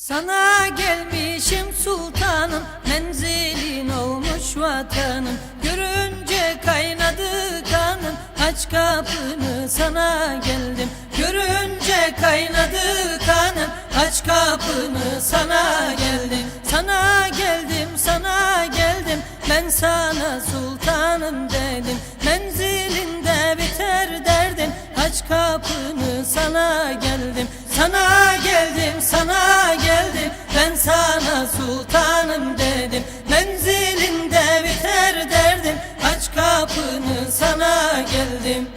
Sana gelmişim sultanım Menzilin olmuş vatanım. Görünce kaynadı kanım Aç kapını sana geldim. Görünce kaynadı kanım Aç kapını sana geldim. Sana geldim sana geldim Ben sana sultanım dedim. Menzilinde biter derdim Aç kapını sana geldim. Sana geldim sana sultanım dedim. Menzilinde biter derdim. Aç kapını sana geldim.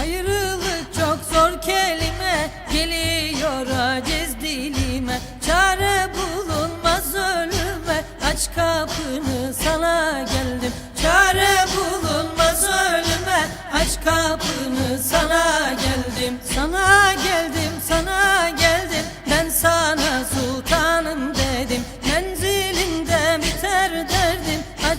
Ayrılık çok zor kelime. Geliyor aciz dilime. Çare bulunmaz ölüme. Aç kapını sana geldim. Çare bulunmaz ölüme. Aç kapını sana geldim. Sana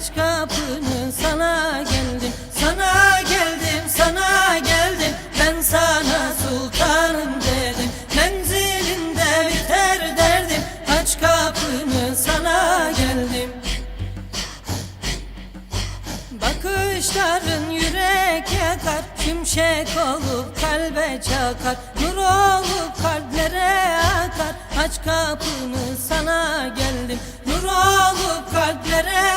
Aç kapını sana geldim Sana geldim sana geldim. Ben sana sultanım dedim Menzilinde biter derdim. Aç kapını sana geldim. Bakışların yürek yakar Şimşek olup kalbe çakar. Nur olup kalplere akar. Aç kapını sana geldim. Nur olup kalplere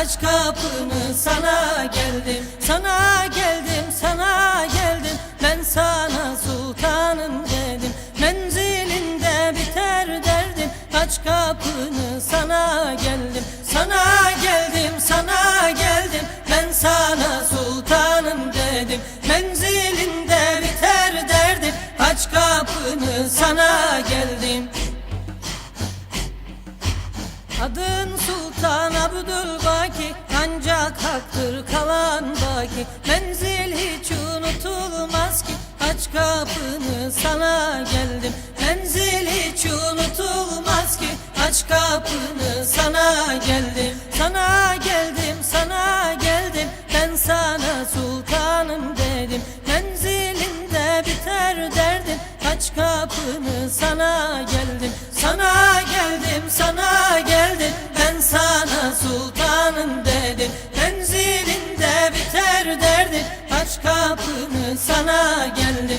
Aç kapını sana geldim Sana geldim sana geldim. Ben sana sultanım dedim Menzilinde biter derdim. Aç kapını sana geldim Sana geldim sana geldim. Ben sana sultanım dedim Menzilinde biter derdim. Aç kapını sana geldim. Adın Sultan Abdülbaki Ancak haktır kalan baki. Menzil hiç unutulmaz ki Aç kapını sana geldim. Menzil hiç unutulmaz ki Aç kapını sana geldim. Sana geldim sana geldim. Ben sana sultanım dedim. Menzilinde biter derdim. Aç kapını sana geldim. Sana geldim sana geldim aç kapını sana geldim